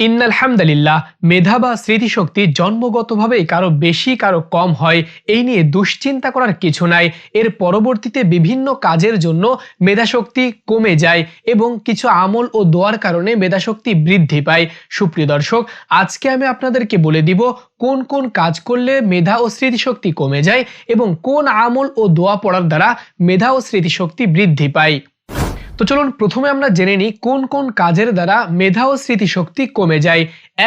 ইন্নালহামদুলিল্লাহ, মেধা বা স্মৃতিশক্তি জন্মগতভাবেই কারও বেশি, কারও কম হয়, এই নিয়ে দুশ্চিন্তা করার কিছু নাই। এর পরবর্তীতে বিভিন্ন কাজের জন্য মেধাশক্তি কমে যায় এবং কিছু আমল ও দোয়ার কারণে মেধাশক্তি বৃদ্ধি পায়। সুপ্রিয় দর্শক, আজকে আমি আপনাদেরকে বলে দিব কোন কোন কাজ করলে মেধা ও স্মৃতিশক্তি কমে যায় এবং কোন আমল ও দোয়া পড়ার দ্বারা মেধা ও স্মৃতিশক্তি বৃদ্ধি পায়। তো চলুন প্রথমে আমরা জেনে নিই কোন কোন কাজের দ্বারা মেধা ও স্মৃতিশক্তি কমে যায়।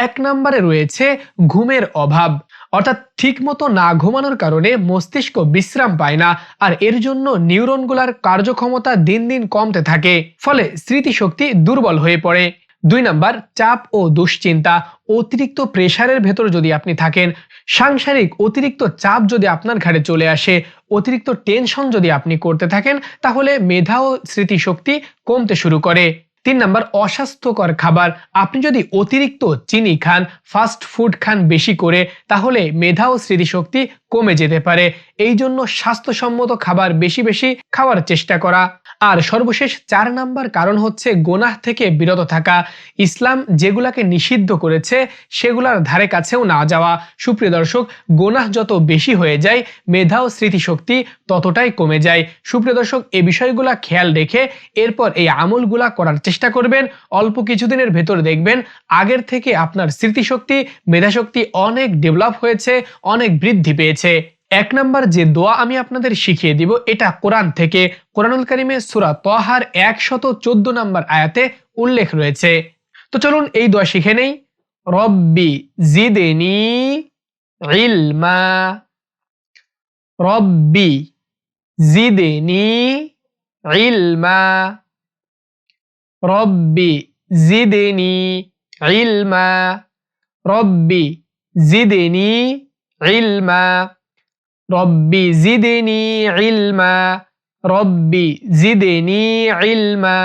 এক নম্বরে রয়েছে ঘুমের অভাব। অর্থাৎ ঠিকমতো না ঘুমানোর কারণে মস্তিষ্ক বিশ্রাম পায় না, আর এর জন্য নিউরনগুলার কার্যক্ষমতা দিন দিন কমতে থাকে, ফলে স্মৃতিশক্তি দুর্বল হয়ে পড়ে। দুই নাম্বার, চাপ ও দুশ্চিন্তা, অতিরিক্ত প্রেশারের ভেতর যদি আপনি থাকেন, সাংসারিক অতিরিক্ত চাপ যদি আপনার ঘাড়ে চলে আসে, অতিরিক্ত টেনশন যদি আপনি করতে থাকেন, তাহলে মেধা ও স্মৃতিশক্তি কমতে শুরু করে। তিন নাম্বার, অস্বাস্থ্যকর খাবার, আপনি যদি অতিরিক্ত চিনি খান ফাস্ট ফুড খান বেশি করে, তাহলে মেধা ও স্মৃতিশক্তি কমে যেতে পারে। এই জন্য স্বাস্থ্যসম্মত খাবার বেশি বেশি খাওয়ার চেষ্টা করা। আর সর্বশেষ চার নাম্বার কারণ হচ্ছে গোনাহ থেকে বিরত থাকা। ইসলাম যেগুলাকে নিষিদ্ধ করেছে, সেগুলার ধারে কাছেও না যাওয়া। সুপ্রিয় দর্শক, গোনাহ যত বেশি হয়ে যায়, মেধা ও স্মৃতিশক্তি ততটাই কমে যায়। সুপ্রিয় দর্শক এই বিষয়গুলা খেয়াল রেখে এরপর এই আমলগুলা করার চেষ্টা করবেন। অল্প কিছুদিনের ভেতর দেখবেন, আগের থেকে আপনার স্মৃতিশক্তি, মেধাশক্তি অনেক ডেভেলপ হয়েছে, অনেক বৃদ্ধি পেয়েছে। এক নম্বর যে দোয়া আমি আপনাদের শিখিয়ে দিব, এটা কোরআন থেকে। কোরআনুল কারিমে সুরা তহার একশত চোদ্দ নম্বর আয়াতে উল্লেখ রয়েছে। তো চলুন এই দোয়া শিখে নেই। রব্বি জিদেনি ইলমা। রব্বি জিদেনি ইলমা। রব্বি জিদেনি ইলমা। রব্বি জিদেনি ইলমা। রব্বি জিদেনি ইলমা, রব্বি জিদেনি ইলমা,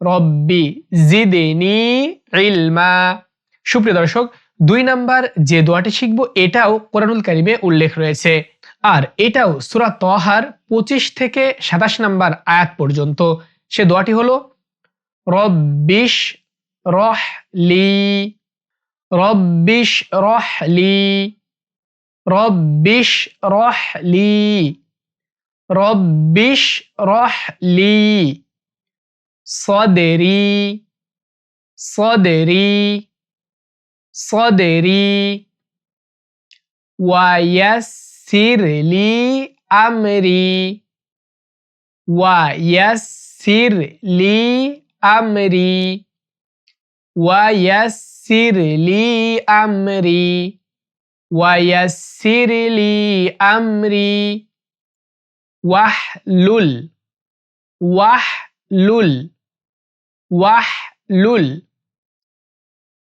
রব্বি জিদেনি ইলমা। সুপ্রিয় দর্শক, দুই নাম্বার যে দোয়াটি শিখব, এটাও কোরআনুল কারিমে উল্লেখ রয়েছে। আর এটাও সুরা তহার পঁচিশ থেকে সাতাশ নাম্বার আয়াত পর্যন্ত। সে দোয়াটি হলো, রব্বিশ রহলি, রব্বিশ رب اشرح لي رب اشرح لي صدري صدري صدري ويسر لي أمري ويسر لي أمري ويسر لي أمري ويسر لي أمري. واحلل. واحلل. واحلل.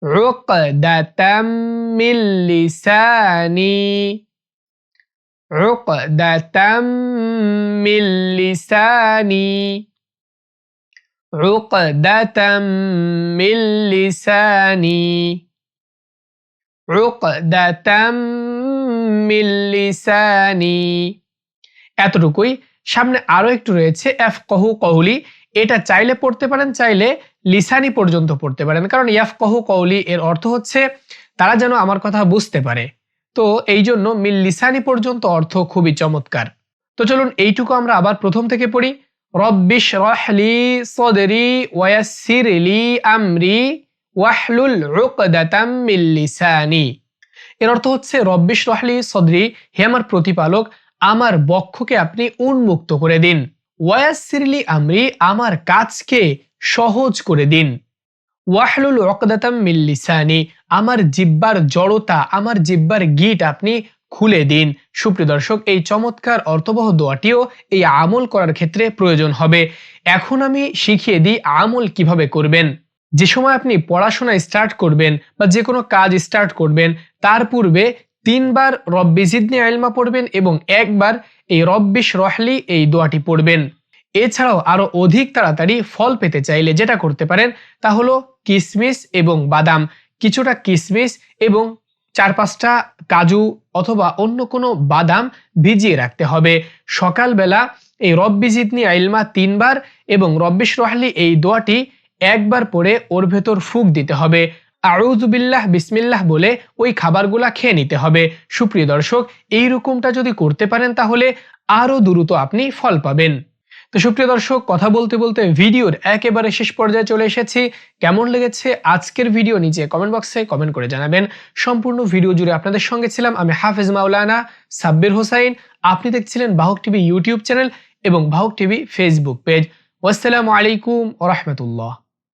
عقدة من لساني. عقدة من لساني. عقدة من لساني. মিল্লিসানি এতটুকুই। সামনে আরও একটু রয়েছে এফ কহু কহলি এটা চাইলে পড়তে পারেন, চাইলে লিসানি পর্যন্ত পড়তে পারেন। কারণ ইয়াফ কহু কৌলি এর অর্থ হচ্ছে, তারা যেন আমার কথা বুঝতে পারে। তো এই জন্য মিল লিসানি পর্যন্ত অর্থ খুবই চমৎকার। তো চলুন, এইটুকু আমরা আবার প্রথম থেকে পড়ি। রব্বিশ রহলি সদরি ওয়াসিরলি আমরি। ওয়াহলুল উকদাতাম মিল লিসানি। এর অর্থ হচ্ছে রব্বিশ রহলি সদরি, হে আমার প্রতিপালক, আমার বক্ষকে আপনি উন্মুক্ত করে দিন। ওয়াসিরলি আমরি, আমার কাজকে সহজ করে দিন। ওয়াহলুল অকদাতাম মিল্লিসানি আমার জিব্বার জড়তা, আমার জিব্বার গিট আপনি খুলে দিন। সুপ্রিয় দর্শক, এই চমৎকার অর্থবহ দোয়াটিও এই আমল করার ক্ষেত্রে প্রয়োজন হবে। এখন আমি শিখিয়ে দিই আমল কীভাবে করবেন। যে সময় আপনি পড়াশোনা স্টার্ট করবেন বা যে কোনো কাজ স্টার্ট করবেন, তার পূর্বে তিনবার রব্বি জিদনি আইলমা পড়বেন এবং একবার এই রব্বিশ রহলি এই দোয়াটি পড়বেন। এছাড়াও আরও অধিক তাড়াতাড়ি ফল পেতে চাইলে যেটা করতে পারেন তা হলো কিসমিস এবং বাদাম। কিছুটা কিসমিস এবং চার পাঁচটা কাজু অথবা অন্য কোনো বাদাম ভিজিয়ে রাখতে হবে। সকালবেলা এই রব্বি জিদনি আইলমা তিনবার এবং রব্বিশ রহলি এই দোয়াটি একবার পরে ওর ভেতর ফুক দিতে হবে। আউজুবিল্লাহ বিসমিল্লাহ বলে ওই খাবারগুলা খেয়ে নিতে হবে। সুপ্রিয় দর্শক, এই রকমটা যদি করতে পারেন তাহলে আরও দ্রুত আপনি ফল পাবেন। তো সুপ্রিয় দর্শক, কথা বলতে বলতে ভিডিওর একেবারে শেষ পর্যায়ে চলে এসেছি। কেমন লেগেছে আজকের ভিডিও নিচে কমেন্ট বক্সে কমেন্ট করে জানাবেন। সম্পূর্ণ ভিডিও জুড়ে আপনাদের সঙ্গে ছিলাম আমি হাফেজ মাওলানা সাব্বির হোসাইন। আপনি দেখছিলেন বাহক টিভি ইউটিউব চ্যানেল এবং বাহক টিভি ফেসবুক পেজ। ওয়াসসালামু আলাইকুম ওরহমতুল্লাহ